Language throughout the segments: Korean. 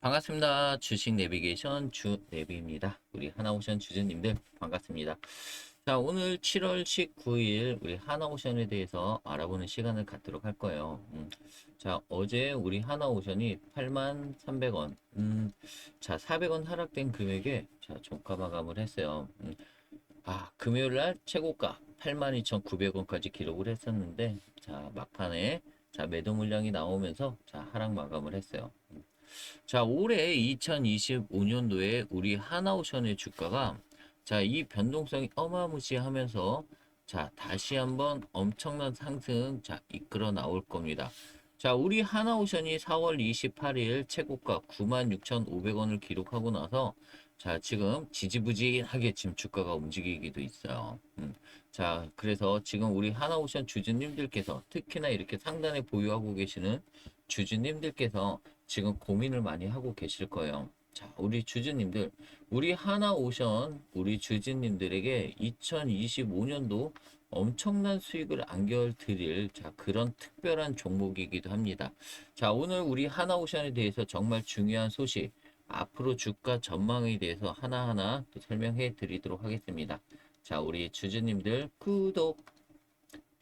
반갑습니다. 주식 내비게이션 주 내비입니다. 우리 하나오션 주주님들 반갑습니다. 자, 오늘 7월 19일 우리 하나오션에 대해서 알아보는 시간을 갖도록 할 거예요. 음, 자, 어제 우리 하나오션이 83,300원, 음, 자, 400원 하락된 금액에 자, 종가 마감을 했어요. 음, 아, 금요일 날 최고가 82,900원까지 기록을 했었는데, 자, 막판에 자, 매도 물량이 나오면서 자, 하락 마감을 했어요. 음, 자, 올해 2025년도에 우리 하나오션의 주가가 자, 이 변동성이 어마무시하면서 자, 다시 한번 엄청난 상승 자, 이끌어 나올 겁니다. 자, 우리 하나오션이 4월 28일 최고가 96,500원을 기록하고 나서 자, 지금 지지부진하게 지금 주가가 움직이기도 있어요. 음. 자, 그래서 지금 우리 하나오션 주주님들께서 특히나 이렇게 상단에 보유하고 계시는 주주님들께서 지금 고민을 많이 하고 계실 거예요. 자, 우리 주주님들, 우리 하나오션, 우리 주주님들에게 2025년도 엄청난 수익을 안겨드릴 자, 그런 특별한 종목이기도 합니다. 자, 오늘 우리 하나오션에 대해서 정말 중요한 소식, 앞으로 주가 전망에 대해서 하나하나 또 설명해 드리도록 하겠습니다. 자, 우리 주주님들 구독,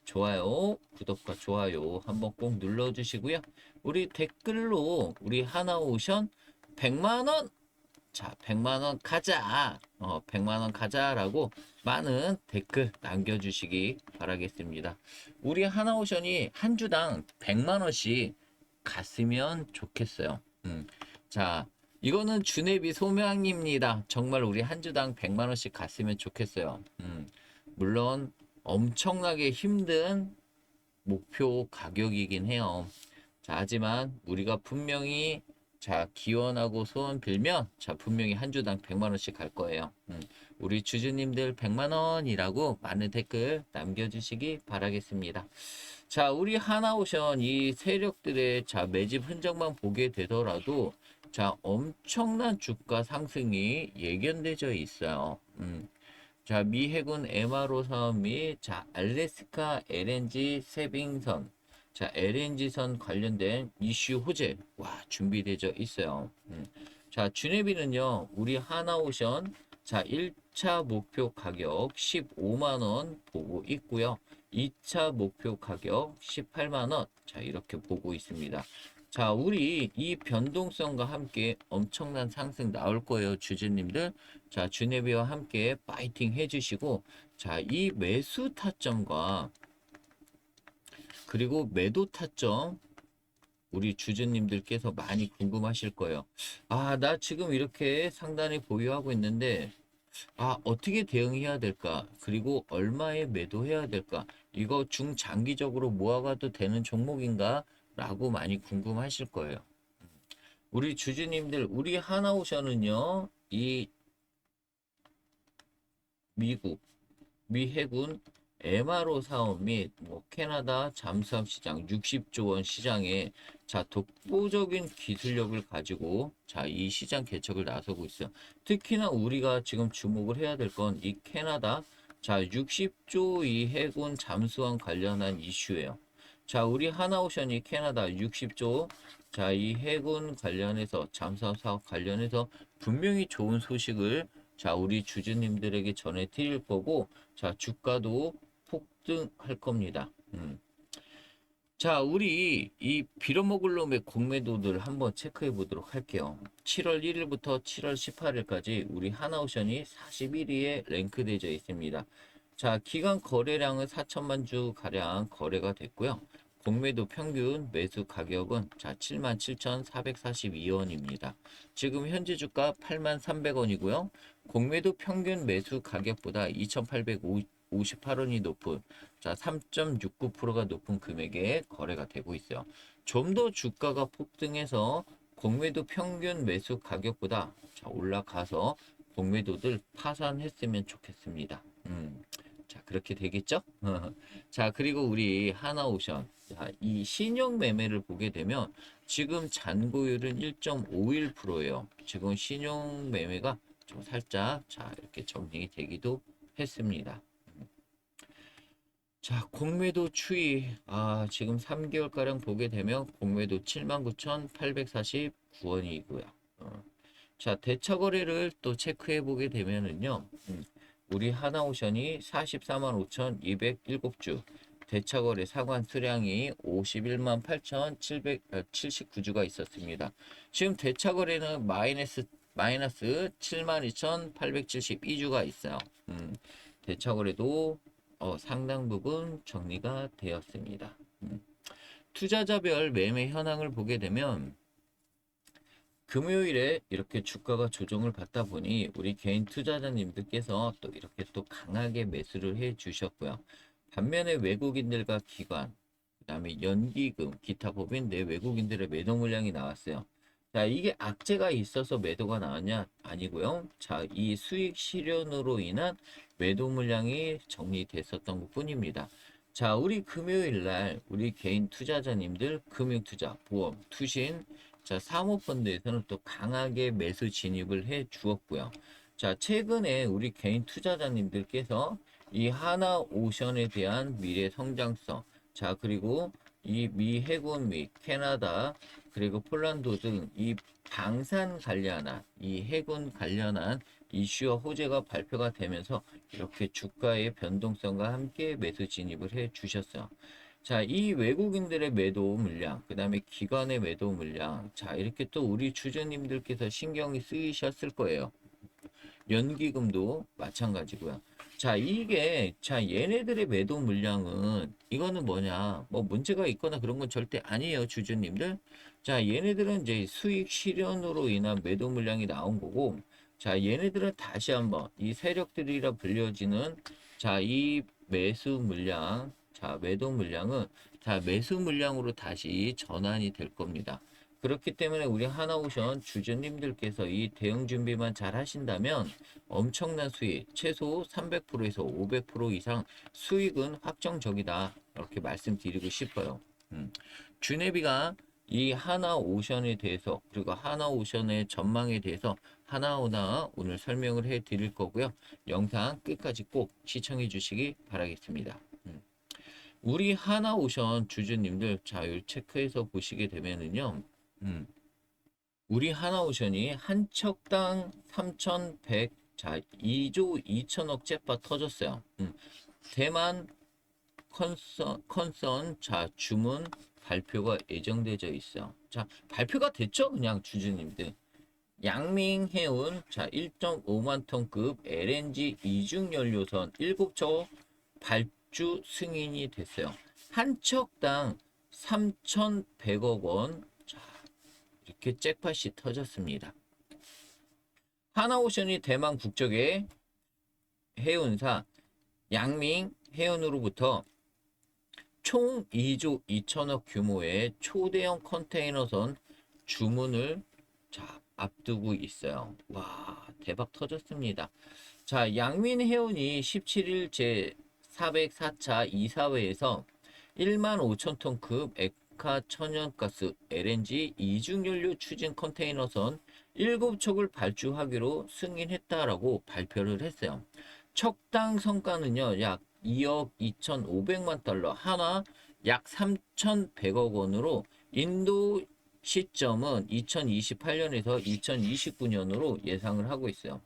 좋아요, 구독과 좋아요 한번 꼭 눌러주시고요. 우리 댓글로 우리 하나오션 100만원 자 100만원 가자 어 100만원 가자라고 많은 댓글 남겨주시기 바라겠습니다. 우리 하나오션이 한 주당 100만원씩 갔으면 좋겠어요. 음, 자 이거는 주네비 소명입니다. 정말 우리 한 주당 100만원씩 갔으면 좋겠어요. 음, 물론 엄청나게 힘든 목표 가격이긴 해요 자 하지만 우리가 분명히 자, 기원하고 소원 빌면, 자, 분명히 한 주당 100만 원씩 갈 거예요. 음, 우리 주주님들 100만 원이라고 많은 댓글 남겨 주시기 바라겠습니다. 자, 우리 하나오션 이 세력들의 자, 매집 흔적만 보게 되더라도, 자, 엄청난 주가 상승이 예견되져 있어요. 음, 자, 미 해군 MRO 사업 및, 자, 알래스카 LNG 세빙선, 자, LNG선 관련된 이슈 호재, 와, 준비되어 있어요. 음. 자, 주네비는요, 우리 하나오션, 자, 1차 목표 가격 15만원 보고 있고요. 2차 목표 가격 18만원, 자, 이렇게 보고 있습니다. 자, 우리 이 변동성과 함께 엄청난 상승 나올 거예요, 주주님들. 자, 주네비와 함께 파이팅 해주시고, 자, 이 매수 타점과 그리고 매도 타점 우리 주주님들께서 많이 궁금하실 거예요. 아, 나 지금 이렇게 상단에 보유하고 있는데 아, 어떻게 대응해야 될까? 그리고 얼마에 매도해야 될까? 이거 중장기적으로 모아가도 되는 종목인가? 라고 많이 궁금하실 거예요. 우리 주주님들, 우리 하나오션은요, 이 미국, 미 해군 MRO 사업 및 뭐 캐나다 잠수함 시장 60조 원 시장에 자 독보적인 기술력을 가지고 자 이 시장 개척을 나서고 있어요. 특히나 우리가 지금 주목을 해야 될 건 이 캐나다 자 60조 이 해군 잠수함 관련한 이슈예요. 자 우리 하나오션이 캐나다 60조 자 이 해군 관련해서 잠수함 사업 관련해서 분명히 좋은 소식을 자 우리 주주님들에게 전해 드릴 거고 자 주가도 폭등할 겁니다. 음. 자, 우리 이 빌어먹을 놈의 공매도들 한번 체크해 보도록 할게요. 7월 1일부터 7월 18일까지 우리 하나오션이 41위에 랭크되어 있습니다. 자, 기간 거래량은 4천만 주 가량 거래가 됐고요. 공매도 평균 매수 가격은 자 77,442원입니다. 지금 현재 주가 8,300원이고요. 공매도 평균 매수 가격보다 2,850 58원이 높은 자 3.69%가 높은 금액에 거래가 되고 있어요. 좀 더 주가가 폭등해서 공매도 평균 매수 가격보다 자 올라가서 공매도들 파산했으면 좋겠습니다. 음. 자, 그렇게 되겠죠? 자, 그리고 우리 하나오션. 자, 이 신용 매매를 보게 되면 지금 잔고율은 1.51%예요. 지금 신용 매매가 좀 살짝 자, 이렇게 정리이 되기도 했습니다. 자, 공매도 추이. 아, 지금 3개월가량 보게 되면 공매도 79,849원이고요. 자, 대차 거래를 또 체크해 보게 되면은요. 음, 우리 하나오션이 44만 5,207주, 대차 거래 상환 수량이 51만 8,779주가 있었습니다. 지금 대차 거래는 마이너스 마이너스 72,872주가 있어요. 음, 대차 거래도 어, 상당 부분 정리가 되었습니다. 음. 투자자별 매매 현황을 보게 되면 금요일에 이렇게 주가가 조정을 받다 보니 우리 개인 투자자님들께서 또 이렇게 또 강하게 매수를 해 주셨고요. 반면에 외국인들과 기관, 그 다음에 연기금, 기타 법인 내 외국인들의 매도 물량이 나왔어요. 자, 이게 악재가 있어서 매도가 나왔냐? 아니고요. 자, 이 수익 실현으로 인한 매도 물량이 정리됐었던 것 뿐입니다. 자, 우리 금요일 날 우리 개인 투자자님들 금융 투자, 보험, 투신, 자, 사모펀드에서는 또 강하게 매수 진입을 해 주었고요. 자, 최근에 우리 개인 투자자님들께서 이 하나 오션에 대한 미래 성장성, 자, 그리고 이 미 해군 및 캐나다, 그리고 폴란드 등 이 방산 관련한, 이 해군 관련한 이슈와 호재가 발표가 되면서 이렇게 주가의 변동성과 함께 매수 진입을 해 주셨어요. 자, 이 외국인들의 매도 물량, 그 다음에 기관의 매도 물량, 자, 이렇게 또 우리 주주님들께서 신경이 쓰이셨을 거예요. 연기금도 마찬가지고요. 자, 이게, 자, 얘네들의 매도 물량은, 이거는 뭐냐, 뭐 문제가 있거나 그런 건 절대 아니에요, 주주님들. 자, 얘네들은 이제 수익 실현으로 인한 매도 물량이 나온 거고, 자, 얘네들은 다시 한번 이 세력들이라 불려지는, 자, 이 매수 물량, 자, 매도 물량은, 자, 매수 물량으로 다시 전환이 될 겁니다. 그렇기 때문에 우리 하나오션 주주님들께서 이 대응 준비만 잘 하신다면 엄청난 수익, 최소 300%에서 500% 이상 수익은 확정적이다. 이렇게 말씀드리고 싶어요. 음. 주네비가 이 하나오션에 대해서 그리고 하나오션의 전망에 대해서 하나하나 오늘 설명을 해 드릴 거고요. 영상 끝까지 꼭 시청해 주시기 바라겠습니다. 음. 우리 하나오션 주주님들 자, 요 체크해서 보시게 되면은요. 음. 우리 하나오션이 한 척당 3,100, 자, 2조 2천억 째빠 터졌어요. 음. 대만 컨선, 컨선, 자, 주문 발표가 예정되어 있어요. 자, 발표가 됐죠? 그냥 주주님들. 양밍해운, 자, 1.5만 톤급 LNG 이중 연료선 7척 발 주 승인이 됐어요. 한 척당 3,100억 원, 자, 이렇게 잭팟이 터졌습니다. 하나오션이 대만 국적의 해운사 양밍 해운으로부터 총 2조 2천억 규모의 초대형 컨테이너선 주문을 자, 앞두고 있어요. 와, 대박 터졌습니다. 자, 양민 해운이 17일 제 404차 이사회에서 1만 5천 톤급 액화 천연가스 LNG 이중연료 추진 컨테이너선 7척을 발주하기로 승인했다라고 발표를 했어요. 척당 성과는요, 약 2억 2,500만 달러, 하나 약 3,100억 원으로 인도 시점은 2028년에서 2029년으로 예상을 하고 있어요.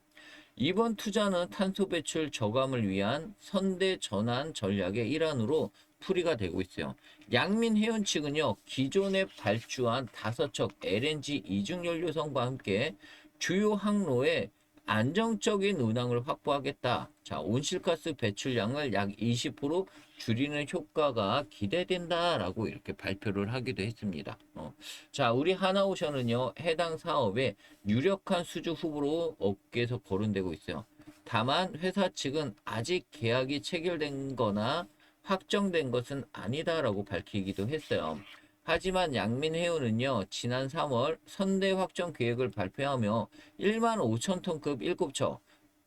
이번 투자는 탄소 배출 저감을 위한 선대 전환 전략의 일환으로 풀이가 되고 있어요. 양민 해운 측은요, 기존에 발주한 다섯 척 LNG 이중연료선과 함께 주요 항로에 안정적인 운항을 확보하겠다. 자, 온실가스 배출량을 약 20% 줄이는 효과가 기대된다라고 이렇게 발표를 하기도 했습니다. 어. 자, 우리 하나오션은요, 해당 사업에 유력한 수주 후보로 업계에서 거론되고 있어요. 다만 회사 측은 아직 계약이 체결된 거나 확정된 것은 아니다라고 밝히기도 했어요. 하지만 양민해운은요, 지난 3월 선대 확정 계획을 발표하며 1만 5천 톤급 7척,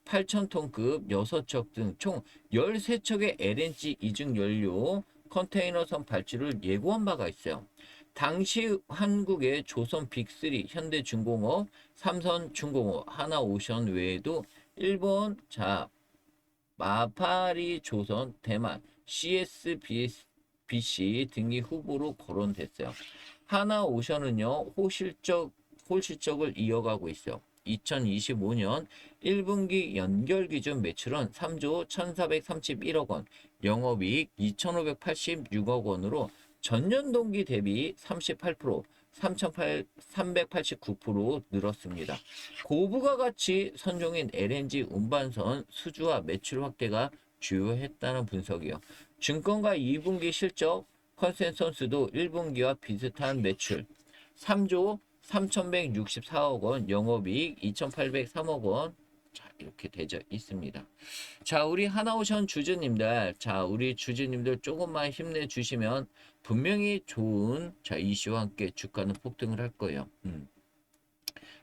8천 톤급 6척 등 총 13척의 LNG 이중 연료 컨테이너선 발주를 예고한 바가 있어요. 당시 한국의 조선 빅3, 현대중공업, 삼선중공업, 하나오션 외에도 일본, 자, 마파리 조선, 대만, CSBC 등이 후보로 거론됐어요. 하나오션은요, 호실적, 홀실적을 이어가고 있어요. 2025년 1분기 연결 기준 매출은 3조 1,431억 원, 영업이익 2,586억 원으로 전년 동기 대비 38%, 3,389% 늘었습니다. 고부가 가치 선종인 LNG 운반선 수주와 매출 확대가 주요했다는 분석이요. 증권가 2분기 실적 컨센서스도 1분기와 비슷한 매출 3조 3,164억 원, 영업이익 2,803억 원. 자, 이렇게 되어 있습니다. 자, 우리 하나오션 주주님들, 자, 우리 주주님들 조금만 힘내주시면 분명히 좋은 자 이슈와 함께 주가는 폭등을 할 거예요. 음.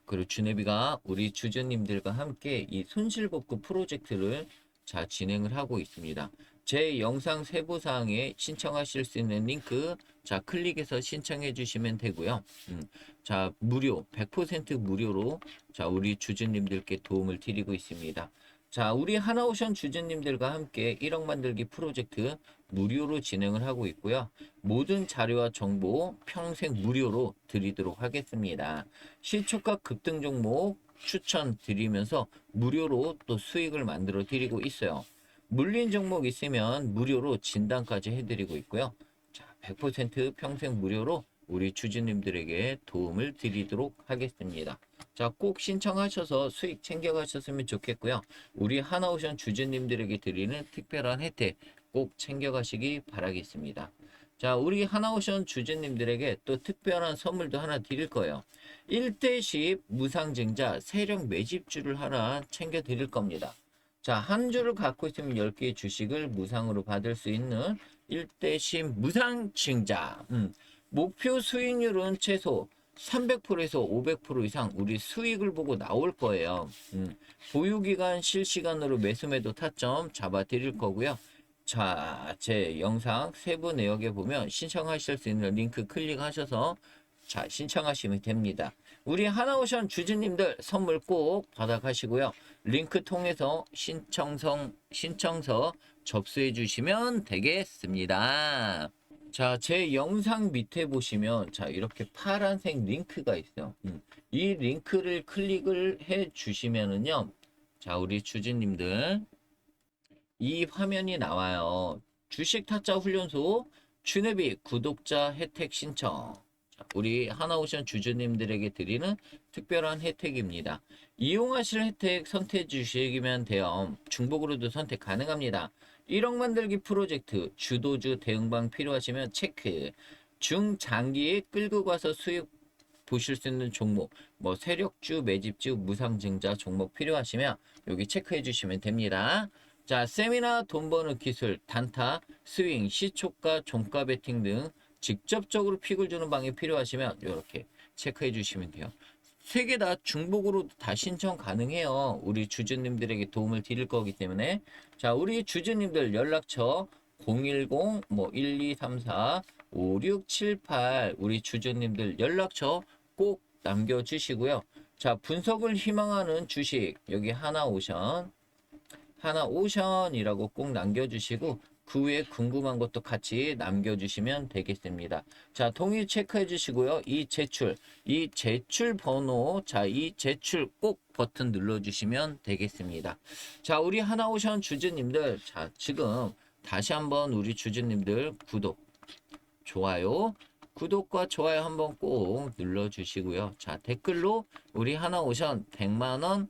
그리고 주네비가 우리 주주님들과 함께 이 손실복구 프로젝트를 자 진행을 하고 있습니다. 제 영상 세부 사항에 신청하실 수 있는 링크 자 클릭해서 신청해 주시면 되고요. 음, 자 무료 100% 무료로 자 우리 주주님들께 도움을 드리고 있습니다. 자 우리 하나오션 주주님들과 함께 1억 만들기 프로젝트 무료로 진행을 하고 있고요. 모든 자료와 정보 평생 무료로 드리도록 하겠습니다. 시초가 급등 종목 추천 드리면서 무료로 또 수익을 만들어 드리고 있어요. 물린 종목 있으면 무료로 진단까지 해드리고 있고요. 자, 100% 평생 무료로 우리 주주님들에게 도움을 드리도록 하겠습니다. 자, 꼭 신청하셔서 수익 챙겨가셨으면 좋겠고요. 우리 하나오션 주주님들에게 드리는 특별한 혜택 꼭 챙겨가시기 바라겠습니다. 자, 우리 하나오션 주주님들에게 또 특별한 선물도 하나 드릴 거예요. 1대10 무상증자 세력 매집주를 하나 챙겨 드릴 겁니다. 자, 한 주를 갖고 있으면 10개의 주식을 무상으로 받을 수 있는 1대10 무상 증자. 음, 목표 수익률은 최소 300%에서 500% 이상 우리 수익을 보고 나올 거예요. 음, 보유기간 실시간으로 매수매도 타점 잡아 드릴 거고요. 자, 제 영상 세부 내역에 보면 신청하실 수 있는 링크 클릭하셔서 자, 신청하시면 됩니다. 우리 하나오션 주주님들 선물 꼭 받아가시고요. 링크 통해서 신청성, 신청서 접수해 주시면 되겠습니다. 자, 제 영상 밑에 보시면 자, 이렇게 파란색 링크가 있어요. 음, 이 링크를 클릭을 해 주시면은요. 자, 우리 주주님들 이 화면이 나와요. 주식 타짜 훈련소 주네비 구독자 혜택 신청. 자, 우리 하나오션 주주님들에게 드리는 특별한 혜택입니다. 이용하실 혜택 선택해 주시면 돼요. 중복으로도 선택 가능합니다. 1억 만들기 프로젝트 주도주 대응방 필요하시면 체크. 중장기에 끌고 가서 수익 보실 수 있는 종목, 뭐 세력주, 매집주, 무상증자 종목 필요하시면 여기 체크해 주시면 됩니다. 자, 세미나 돈 버는 기술, 단타, 스윙, 시초가, 종가 베팅 등 직접적으로 픽을 주는 방이 필요하시면 이렇게 체크해 주시면 돼요. 세 개 다 중복으로 다 신청 가능해요. 우리 주주님들에게 도움을 드릴 거기 때문에 자, 우리 주주님들 연락처 010 뭐 1234 5678 우리 주주님들 연락처 꼭 남겨 주시고요. 자, 분석을 희망하는 주식 여기 하나 오션 하나 오션이라고 꼭 남겨주시고 그 후에 궁금한 것도 같이 남겨주시면 되겠습니다. 자, 동의 체크해 주시고요. 이 제출, 이 제출 번호, 자, 이 제출 꼭 버튼 눌러주시면 되겠습니다. 자, 우리 하나오션 주주님들, 자, 지금 다시 한번 우리 주주님들 구독, 좋아요, 구독과 좋아요 한번 꼭 눌러주시고요. 자, 댓글로 우리 하나오션 100만원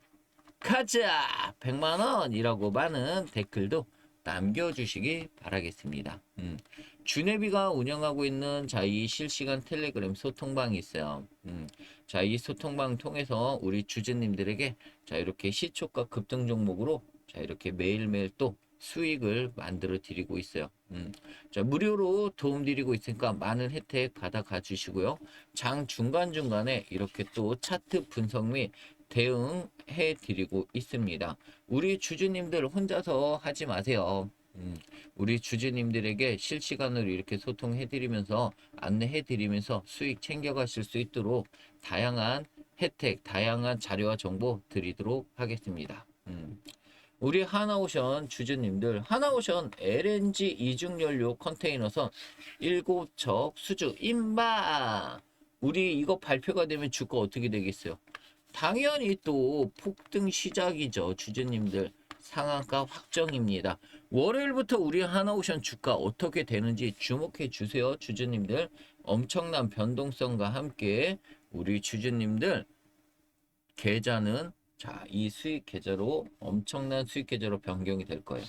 가자! 100만원이라고 많은 댓글도 남겨주시기 바라겠습니다. 음. 주네비가 운영하고 있는 자, 이 실시간 텔레그램 소통방이 있어요. 음. 자, 이 소통방 통해서 우리 주주님들에게 자, 이렇게 시초가 급등 종목으로 자, 이렇게 매일매일 또 수익을 만들어 드리고 있어요. 음. 자, 무료로 도움 드리고 있으니까 많은 혜택 받아가 주시고요. 장 중간중간에 이렇게 또 차트 분석 및 대응해 드리고 있습니다. 우리 주주님들 혼자서 하지 마세요. 음, 우리 주주님들에게 실시간으로 이렇게 소통해 드리면서 안내해 드리면서 수익 챙겨 가실 수 있도록 다양한 혜택, 다양한 자료와 정보 드리도록 하겠습니다. 음. 우리 하나오션 주주님들, 하나오션 LNG 이중연료 컨테이너선 7척 수주 임바! 우리 이거 발표가 되면 주가 어떻게 되겠어요? 당연히 또 폭등 시작이죠. 주주님들 상한가 확정입니다. 월요일부터 우리 하나오션 주가 어떻게 되는지 주목해 주세요. 주주님들 엄청난 변동성과 함께 우리 주주님들 계좌는 자, 이 수익 계좌로 엄청난 수익 계좌로 변경이 될 거예요.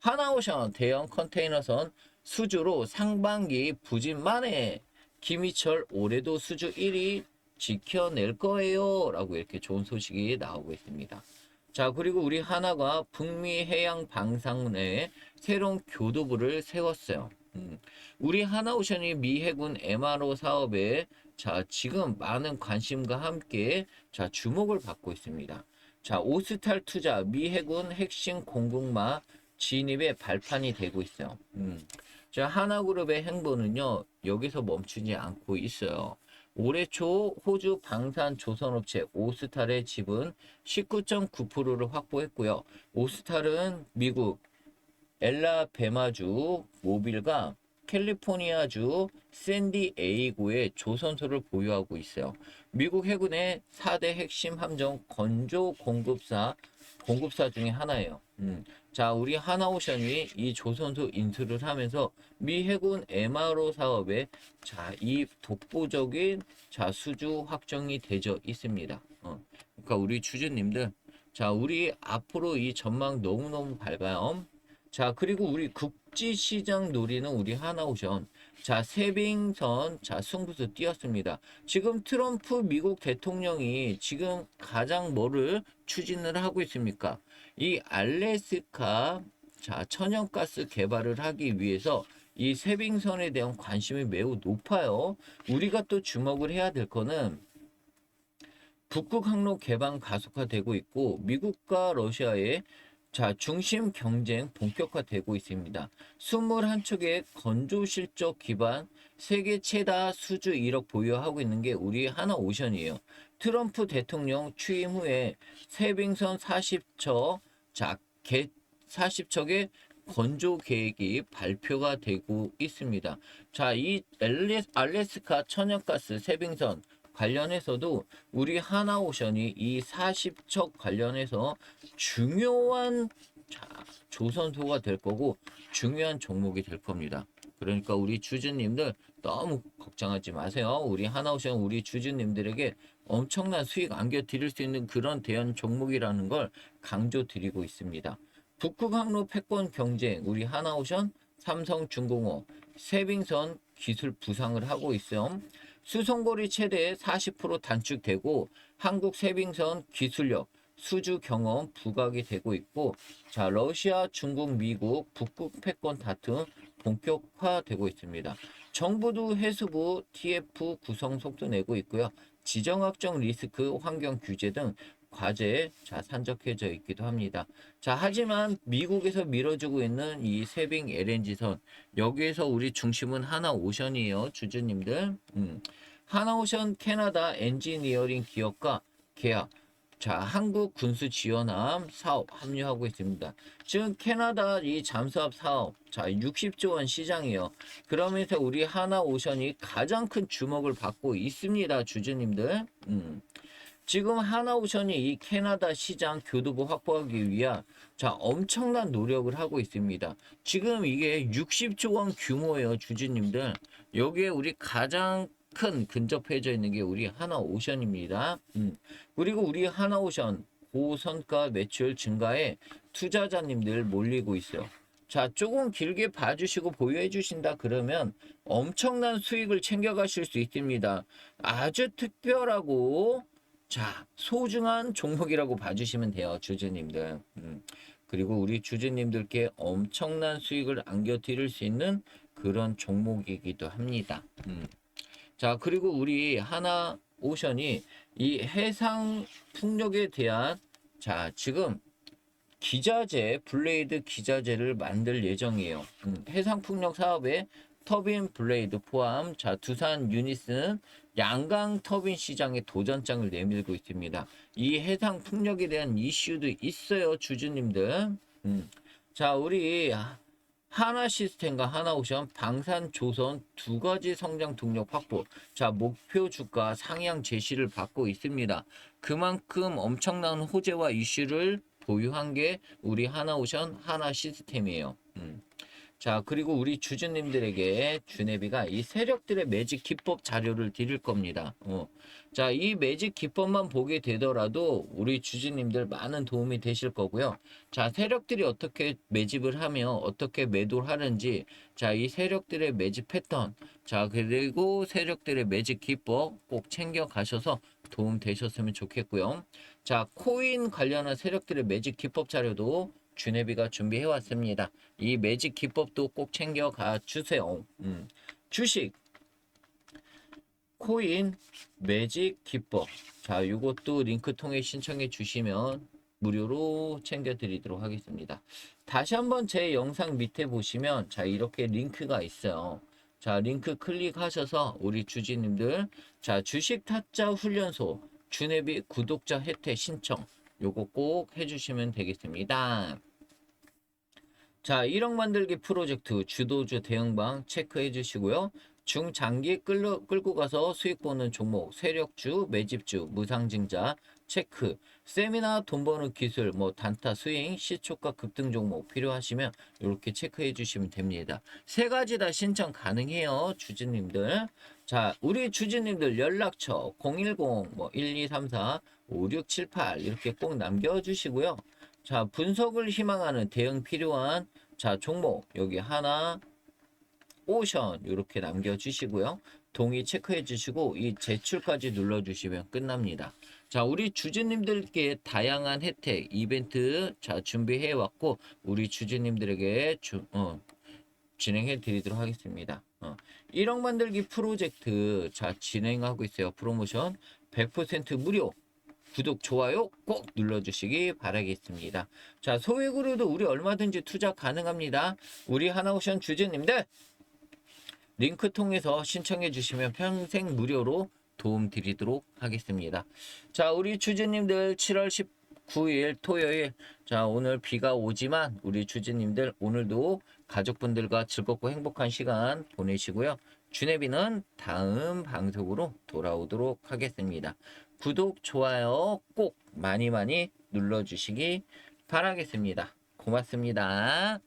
하나오션 대형 컨테이너선 수주로 상반기 부진 만에 김희철 올해도 수주 1위 지켜낼 거예요. 라고 이렇게 좋은 소식이 나오고 있습니다. 자, 그리고 우리 하나가 북미 해양 방사선에 새로운 교두부를 세웠어요. 음, 우리 하나오션이 미 해군 MRO 사업에 자, 지금 많은 관심과 함께 자, 주목을 받고 있습니다. 자, 오스탈 투자 미 해군 핵심 공급마 진입의 발판이 되고 있어요. 음. 자, 하나그룹의 행보는요, 여기서 멈추지 않고 있어요. 올해 초 호주 방산 조선업체 오스탈의 지분 19.9%를 확보했고요. 오스탈은 미국 엘라베마주 모빌과 캘리포니아주 샌디에이고의 조선소를 보유하고 있어요. 미국 해군의 4대 핵심 함정 건조 공급사 공급사 중에 하나예요. 음. 자, 우리 하나오션이 이 조선소 인수를 하면서 미 해군 MRO 사업에 자, 이 독보적인 자, 수주 확정이 되져 있습니다. 어. 그러니까 우리 주주님들 자, 우리 앞으로 이 전망 너무너무 밝아요. 자, 그리고 우리 국지 시장 노리는 우리 하나오션. 자, 세빙선, 자, 승부수 띄었습니다. 지금 트럼프 미국 대통령이 지금 가장 뭐를 추진을 하고 있습니까? 이 알래스카, 자, 천연가스 개발을 하기 위해서 이 세빙선에 대한 관심이 매우 높아요. 우리가 또 주목을 해야 될 거는 북극 항로 개방 가속화되고 있고 미국과 러시아의 자, 중심 경쟁 본격화되고 있습니다. 21척의 건조 실적 기반 세계 최다 수주 1억 보유하고 있는 게 우리 하나오션이에요. 트럼프 대통령 취임 후에 세빙선 40척, 자, 개 40척의 건조 계획이 발표가 되고 있습니다. 자, 이 엘레, 알래스카 천연가스 세빙선 관련해서도 우리 하나오션이 이 40척 관련해서 중요한 자, 조선소가 될 거고 중요한 종목이 될 겁니다. 그러니까 우리 주주님들 너무 걱정하지 마세요. 우리 하나오션 우리 주주님들에게 엄청난 수익 안겨 드릴 수 있는 그런 대형 종목이라는 걸 강조 드리고 있습니다. 북극 항로 패권 경쟁 우리 하나오션 삼성중공업 세빙선 기술 부상을 하고 있어요. 수송거리 최대 40% 단축되고 한국 세빙선 기술력 수주 경험 부각이 되고 있고 자 러시아 중국 미국 북극 패권 다툼 본격화되고 있습니다. 정부도 해수부 TF 구성 속도 내고 있고요. 지정학적 리스크 환경 규제 등 과제에 자 산적해져 있기도 합니다. 자 하지만 미국에서 밀어주고 있는 이 세빙 LNG선 여기에서 우리 중심은 하나 오션이에요 주주님들. 음. 하나오션 캐나다 엔지니어링 기업과 계약. 자, 한국 군수 지원함 사업 합류하고 있습니다. 지금 캐나다 이 잠수함 사업, 자, 60조 원 시장이에요. 그러면서 우리 하나오션이 가장 큰 주목을 받고 있습니다, 주주님들. 음. 지금 하나오션이 이 캐나다 시장 교두보 확보하기 위한 자 엄청난 노력을 하고 있습니다. 지금 이게 60조 원 규모예요, 주주님들. 여기에 우리 가장 큰 근접해져 있는 게 우리 하나오션입니다. 음. 그리고 우리 하나오션 고선가 매출 증가에 투자자님들 몰리고 있어요. 자, 조금 길게 봐주시고 보유해 주신다 그러면 엄청난 수익을 챙겨가실 수 있습니다. 아주 특별하고 자, 소중한 종목이라고 봐주시면 돼요, 주주님들. 음. 그리고 우리 주주님들께 엄청난 수익을 안겨드릴 수 있는 그런 종목이기도 합니다. 음. 자, 그리고 우리 하나 오션이 이 해상 풍력에 대한 자, 지금 기자재, 블레이드 기자재를 만들 예정이에요. 음, 해상 풍력 사업에 터빈 블레이드 포함 자, 두산 유니스는 양강 터빈 시장에 도전장을 내밀고 있습니다. 이 해상 풍력에 대한 이슈도 있어요, 주주님들. 음. 자, 우리 하나 시스템과 하나오션 방산 조선 두 가지 성장 동력 확보. 자, 목표 주가 상향 제시를 받고 있습니다. 그만큼 엄청난 호재와 이슈를 보유한 게 우리 하나오션 하나 시스템이에요. 음. 자, 그리고 우리 주주님들에게 주네비가 이 세력들의 매직 기법 자료를 드릴 겁니다. 어. 자, 이 매직 기법만 보게 되더라도 우리 주주님들 많은 도움이 되실 거고요. 자, 세력들이 어떻게 매집을 하며 어떻게 매도를 하는지, 자, 이 세력들의 매집 패턴, 자, 그리고 세력들의 매직 기법 꼭 챙겨 가셔서 도움 되셨으면 좋겠고요. 자, 코인 관련한 세력들의 매직 기법 자료도 주네비가 준비해 왔습니다. 이 매직 기법도 꼭 챙겨 가 주세요. 음. 주식, 코인, 매직 기법. 자, 이것도 링크 통해 신청해 주시면 무료로 챙겨 드리도록 하겠습니다. 다시 한번 제 영상 밑에 보시면 자, 이렇게 링크가 있어요. 자, 링크 클릭하셔서 우리 주지님들 자, 주식 타짜 훈련소 주네비 구독자 혜택 신청 요거 꼭 해주시면 되겠습니다. 자, 1억 만들기 프로젝트 주도주 대응방 체크해 주시고요. 중장기 끌러, 끌고 가서 수익 보는 종목, 세력주, 매집주, 무상증자 체크, 세미나 돈 버는 기술, 뭐 단타 스윙, 시초가 급등 종목 필요하시면 이렇게 체크해 주시면 됩니다. 세 가지 다 신청 가능해요, 주주님들. 자, 우리 주주님들 연락처 010 뭐 1234 5678 이렇게 꼭 남겨 주시고요. 자, 분석을 희망하는 대응 필요한 자, 종목 여기 하나 오션 이렇게 남겨 주시고요. 동의 체크해 주시고 이 제출까지 눌러 주시면 끝납니다. 자, 우리 주주님들께 다양한 혜택, 이벤트 자, 준비해 왔고 우리 주주님들에게 주, 어, 진행해 드리도록 하겠습니다. 어, 1억 만들기 프로젝트 자, 진행하고 있어요. 프로모션 100% 무료. 구독, 좋아요 꼭 눌러주시기 바라겠습니다. 자, 소액으로도 우리 얼마든지 투자 가능합니다. 우리 하나오션 주주님들 링크 통해서 신청해 주시면 평생 무료로 도움 드리도록 하겠습니다. 자, 우리 주주님들 7월 19일 토요일 자, 오늘 비가 오지만 우리 주주님들 오늘도 가족분들과 즐겁고 행복한 시간 보내시고요. 주네비는 다음 방송으로 돌아오도록 하겠습니다. 구독, 좋아요 꼭 많이 많이 눌러주시기 바라겠습니다. 고맙습니다.